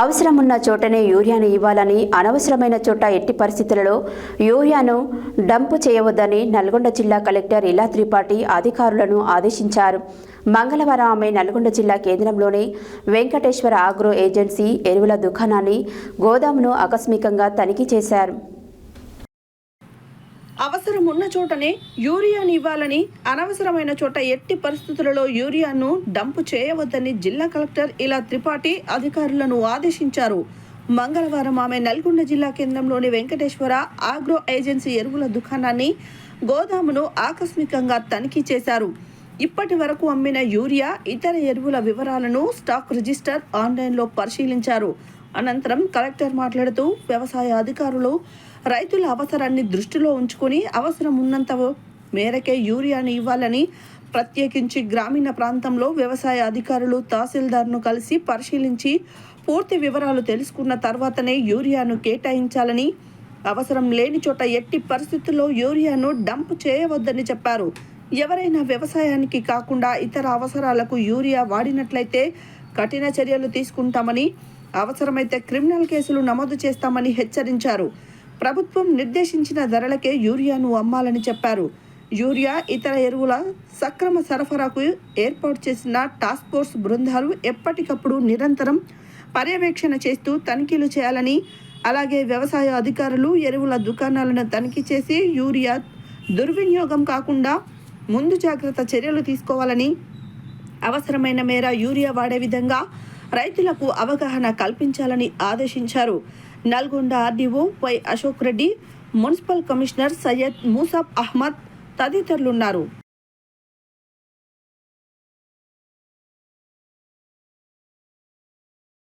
అవసరమున్న చోటనే యూరియాను ఇవ్వాలని అనవసరమైన చోట ఎట్టి పరిస్థితులలో యూరియాను డంపు చేయవద్దని నల్గొండ జిల్లా కలెక్టర్ ఇలా త్రిపాఠి అధికారులను ఆదేశించారు. మంగళవారం ఆమె నల్గొండ జిల్లా కేంద్రంలోని వెంకటేశ్వర ఆగ్రో ఏజెన్సీ ఎరువుల దుకాణాన్ని గోదామును ఆకస్మికంగా తనిఖీ చేశారు. అవసరం ఉన్న చోటనే యూరియాని ఇవ్వాలని అనవసరమైన చోట ఎట్టి పరిస్థితులలో యూరియాను డంపు చేయవద్దని జిల్లా కలెక్టర్ ఇలా త్రిపాఠి అధికారులను ఆదేశించారు. మంగళవారం ఆమె నల్గొండ జిల్లా కేంద్రంలోని వెంకటేశ్వర ఆగ్రో ఏజెన్సీ ఎరువుల దుకాణాన్ని గోదామును ఆకస్మికంగా తనిఖీ చేశారు. ఇప్పటి వరకు అమ్మిన యూరియా ఇతర ఎరువుల వివరాలను స్టాక్ రిజిస్టర్ ఆన్లైన్లో పరిశీలించారు. అనంతరం కలెక్టర్ మాట్లాడుతూ వ్యవసాయ అధికారులు రైతుల అవసరాన్ని దృష్టిలో ఉంచుకొని అవసరం ఉన్నంత మేరకే యూరియాని ఇవ్వాలని ప్రత్యేకించి గ్రామీణ ప్రాంతంలో వ్యవసాయ అధికారులు తహసీల్దార్ను కలిసి పరిశీలించి పూర్తి వివరాలు తెలుసుకున్న తర్వాతనే యూరియాను కేటాయించాలని అవసరం లేని చోట ఎట్టి పరిస్థితుల్లో యూరియాను డంప్ చేయవద్దని చెప్పారు. ఎవరైనా వ్యవసాయానికి కాకుండా ఇతర అవసరాలకు యూరియా వాడినట్లయితే కఠిన చర్యలు తీసుకుంటామని అవసరమైతే క్రిమినల్ కేసులు నమోదు చేస్తామని హెచ్చరించారు. ప్రభుత్వం నిర్దేశించిన ధరలకే యూరియాను అమ్మాలని చెప్పారు. యూరియా ఇతర ఎరువుల సక్రమ సరఫరాకు ఏర్పాటు చేసిన టాస్క్ ఫోర్స్ బృందాలు ఎప్పటికప్పుడు నిరంతరం పర్యవేక్షణ చేస్తూ తనిఖీలు చేయాలని అలాగే వ్యవసాయ అధికారులు ఎరువుల దుకాణాలను తనిఖీ చేసి యూరియా దుర్వినియోగం కాకుండా ముందు జాగ్రత్త చర్యలు తీసుకోవాలని అవసరమైన మేర యూరియా వాడే విధంగా రైతులకు అవగాహన కల్పించాలని ఆదేశించారు. Nalgonda RDO Y Ashok Reddy municipal commissioner Syed Moosab Ahmed తదితరులున్నారు.